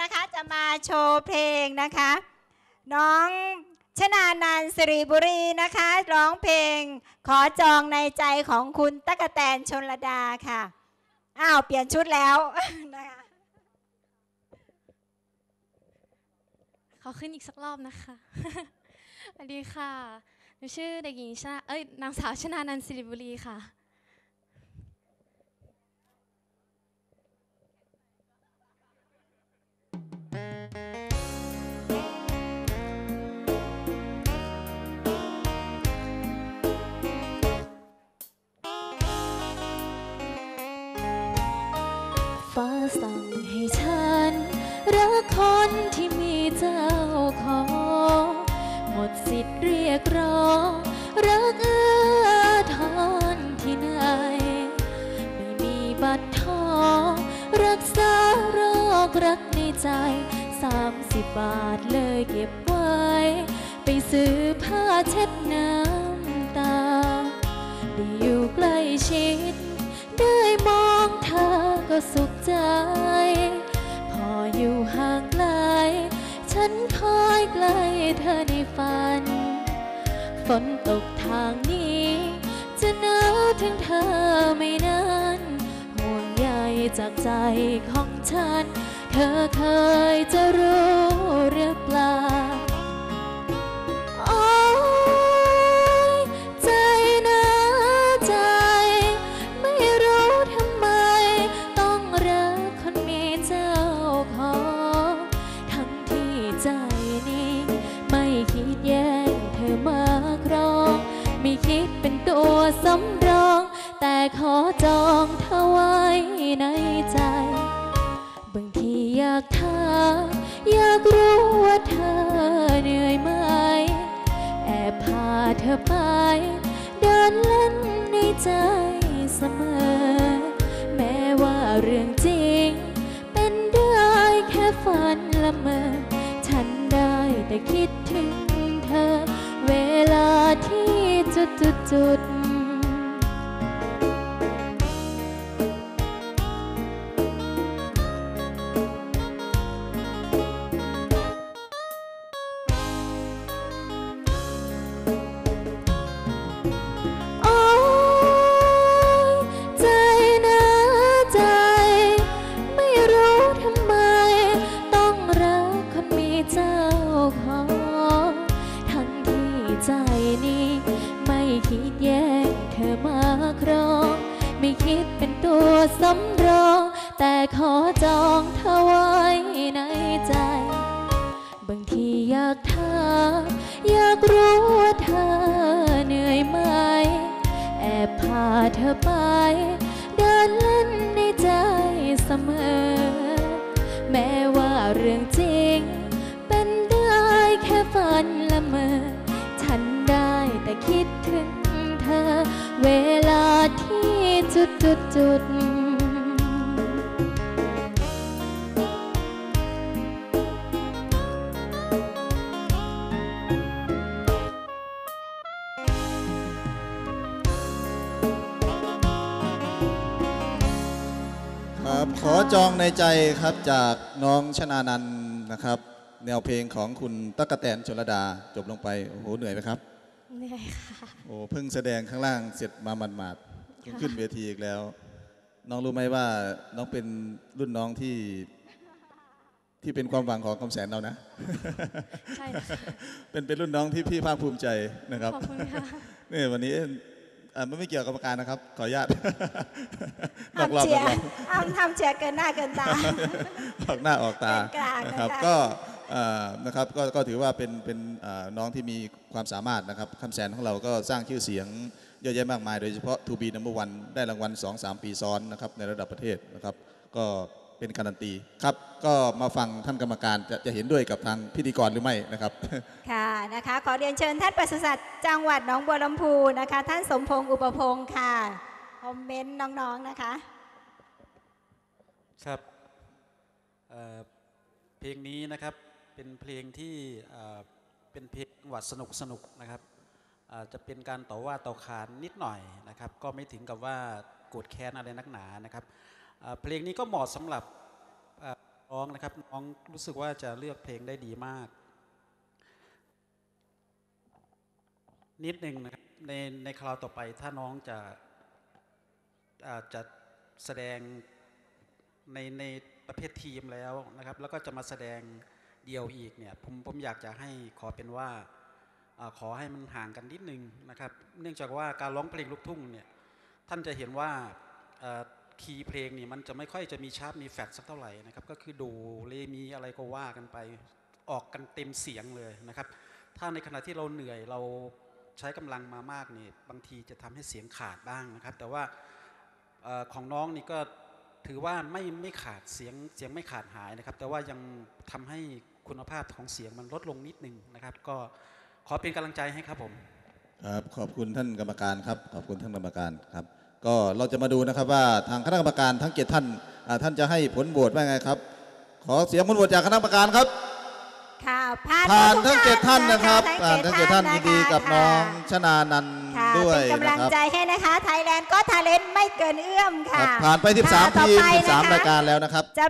นะคะจะมาโชว์เพลงนะคะ น้องชนานันสิริบุรีนะคะ ร้องเพลงขอจองในใจของคุณตะกะแตนชนระดาค่ะ อ้าว เปลี่ยนชุดแล้วนะคะขอขึ้นอีกสักรอบนะคะสวัสดีค่ะหนูชื่อเด็กหญิงชนะเอ้ยนางสาวชนานันสิริบุรีค่ะ สั่งให้ฉัน รักคนที่มีเจ้าของหมดสิทธิ์เรียกร้อง รักเอื้อทอนที่ไหน ไม่มีบัตรทองรักษาโรครักในใจสามสิบบาทเลยเก็บไว้ ไปซื้อผ้าเช็ดน้ำตา ได้อยู่ใกล้ชิดได้ สุขใจ พออยู่ห่างไกล ฉันคอยใกล้เธอในฝัน ฝนตกทางนี้ จะหนาวถึงเธอไม่นานห่วงใยจากใจของฉัน เธอเคยจะรู้หรือเปล่า อไป เดินเล่นในใจเสมอ แม้ว่าเรื่องจริง เป็นได้แค่ฝันละเมอ ฉันได้แต่คิดถึงเธอ เวลาที่จุดจุดจุด ทำไม ต้องรักคนมีเจ้าของทั้งที่ใจนี้ ไม่คิดแย่งเธอมาครอง ไม่คิดเป็นตัวสำรอง แต่ขอจองเธอไว้ในใจ บางทีอยากถามอยากรู้ว่าเธอเหนื่อยไหม แอบพาเธอไป ฉันได้แต่คิดถึงเธอ เวลาที่จุดจุดจุดครับขอจองในใจครับจากน้องชนานันนะครับ แนวเพลงของคุณตั๊กกะแตนชลดาจบลงไปโอ้โหเหนื่อยไหมครับเหนื่อยค่ะโอ้เพิ่งแสดงข้างล่างเสร็จมาหมาดๆเพิ่งขึ้นเวทีอีกแล้ว น้องรู้ไหมว่าน้องเป็นรุ่นน้องที่ที่เป็นความหวังของคำแสนเรานะ ใช่ค่ะเป็นเป็นรุ่นน้องที่พี่ภาคภูมิใจนะครับ ขอบคุณค่ะนี่วันนี้อ่าไม่ไม่เกี่ยวกับกรรมการนะครับ ขออนุญาตนห้าอกมรอบเชีนยอกร์รอบห้ามทำเชียร์เกินหน้าเกินตาออกหน้าออกตาเป็นกลางนะคะนะครับ ก็เอ่อ นะครับก็ก็ถือว่าเป็นเป็นเอ่อน้องที่มีความสามารถนะครับคำแสนของเราก็สร้างชื่อเสียงเยอะแยะมากมาย โดยเฉพาะ To be number one ได้รางวัล 2-3 ปีซ้อนนะครับในระดับประเทศนะครับ ก็เป็นการันตีครับ ก็มาฟังท่านกรรมการจะจะเห็นด้วยกับทางพิธีกรหรือไม่นะครับ ค่ะนะคะ ขอเรียนเชิญท่านปศุสัตว์จังหวัดหนองบัวลำพูนะคะ ท่านสมพงษ์อุปพงศ์ค่ะคอมเมนต์น้องๆนะคะ ครับเอ่อเพลงนี้นะครับ เป็นเพลงที่เป็นเพลงหวัดสนุกสนุกนะครับจะเป็นการต่อว่าต่อขานนิดหน่อยนะครับ ก็ไม่ถึงกับว่าโกรธแค้นอะไรนักหนานะครับเพลงนี้ก็เหมาะสำหรับอ่าร้องนะครับน้องรู้สึกว่าจะเลือกเพลงได้ดีมาก นิดหนึ่งนะครับในในคราวต่อไปถ้าน้องจะอาจจะแสดงในในประเภททีมแล้วนะครับ แล้วก็จะมาแสดง เดียวอีกเนี่ยผมผมอยากจะให้ขอเป็นว่าอขอให้มันห่างกันนิดนึงนะครับ เนื่องจากว่าการร้องเพลงลูกทุ่งเนี่ยท่านจะเห็นว่าคีย์เพลงนี่มันจะไม่ค่อยจะมีชาร์ปมีแฟดสักเท่าไหร่นะครับก็คือดูเลมีอะไรก็ว่ากันไปออกกันเต็มเสียงเลยนะครับ ถ้าในขณะที่เราเหนื่อยเราใช้กำลังมามากนี่บางทีจะทำให้เสียงขาดบ้างนะครับ แต่ว่าอของน้องนี่ก็ถือว่าไม่ไม่ขาดเสียงเสียงไม่ขาดหายนะครับ แต่ว่ายังทำให้ คุณภาพของเสียงมันลดลงนิดนึงนะครับ ก็ขอเป็นกำลังใจให้ครับผมครับขอบคุณท่านกรรมการครับ ขอบคุณท่านกรรมการครับ ก็เราจะมาดูนะครับว่าทางคณะกรรมการทั้งเจ็ดท่านอ่าท่านจะให้ผลโหวตว่าไงครับ ขอเสียงผลโหวตจากคณะกรรมการครับค่ะผ่านผ่านทุกทั้งเจ็ดท่านนะครับทั้งผ่านทั้งเจ็ดท่านยินดีกับน้องชนานันท์ค่ะด้วยเป็นกำลันะงครับใจให้นะคะไทยแลนด์ก็ทาเลนต์ไม่เกินเอื้อมครัค่ะบผ่านไปค่ะ13ต่อทีมไปนะคะ13 รายการแล้วนะครับจะ